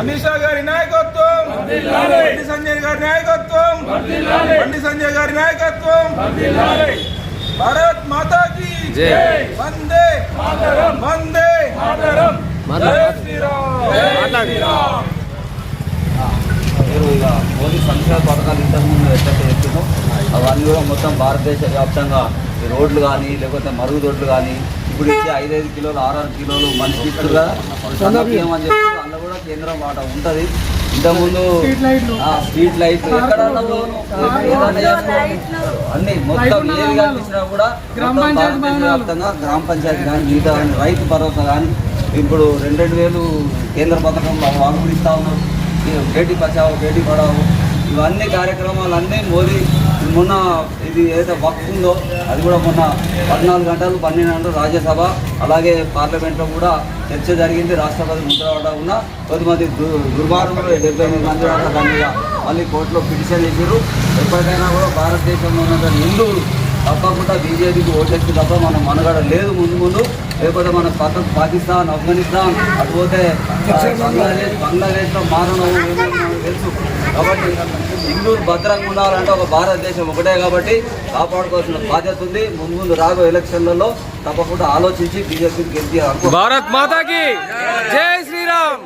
అమిత్ షా గారి నాయకత్వం. బండి సంజయ్ గారి నాయకత్వం. బండి సంజయ్ గారి నాయకత్వం. భారత్ మాతా కి జై. వందే. వందే. మోదీ సంక్షేమ పథకాలు ఇంతకుముందు ఎట్లయితే చెప్పిందో అవన్నీ కూడా మొత్తం భారతదేశ వ్యాప్తంగా రోడ్లు కానీ లేకపోతే మరుగుదొడ్లు కానీ ఇప్పుడు ఇచ్చే ఐదైదు కిలోలు ఆరారు కిలోలు మనిషికి ఇస్తారు కదా అని చెప్పి కేంద్రం మాట ఉంటుంది. ఇంతకుముందు ఆ, స్ట్రీట్ లైట్. అన్ని మొత్తం ఏది కనిపించినా కూడా వ్యాప్తంగా గ్రామ పంచాయతీ కానీ మిగతా రైతు భరోసా కానీ ఇప్పుడు రెండు రెండు వేలు కేంద్ర పథకం వాళ్ళు ఇస్తా ఉన్నారు. బేటీ బచావో బేటీ పడావో ఇవన్నీ కార్యక్రమాలు అన్నీ మోదీ మొన్న ఇది ఏదైతే వక్ఫ్ ఉందో అది కూడా మొన్న పద్నాలుగు గంటలు పన్నెండు గంటలు రాజ్యసభ అలాగే పార్లమెంట్లో కూడా చర్చ జరిగింది. రాష్ట్రపతి ముద్ర ఉన్న కొద్దిమంది దు- దుర్మార్గులు డెబ్బై ఎనిమిది మంది దాకా దాని మీద మళ్ళీ కోర్టులో పిటిషన్ చేశారు ఎప్పటికైనా కూడా భారతదేశంలో ఉన్న హిందువులు తప్పకుండా బీజేపీకి ఓటేస్తే తప్ప మన మనగడ లేదు ముందు ముందు. లేకపోతే మన పాకిస్తాన్ ఆఫ్ఘనిస్తాన్ అటుపోతే పోతే బంగ్లాదేశ్ బంగ్లాదేశ్లో మారణం కాబట్టి హిందువులు భద్రంగా ఉండాలంటే ఒక భారతదేశం ఒకటే కాబట్టి కాపాడుకోవాల్సిన బాధ్యత ఉంది. ముందు ముందు రాబోయే ఎలక్షన్లలో తప్పకుండా ఆలోచించి బీజేపీకి గెలిచి భారత్ మాతాకి జై శ్రీరామ్.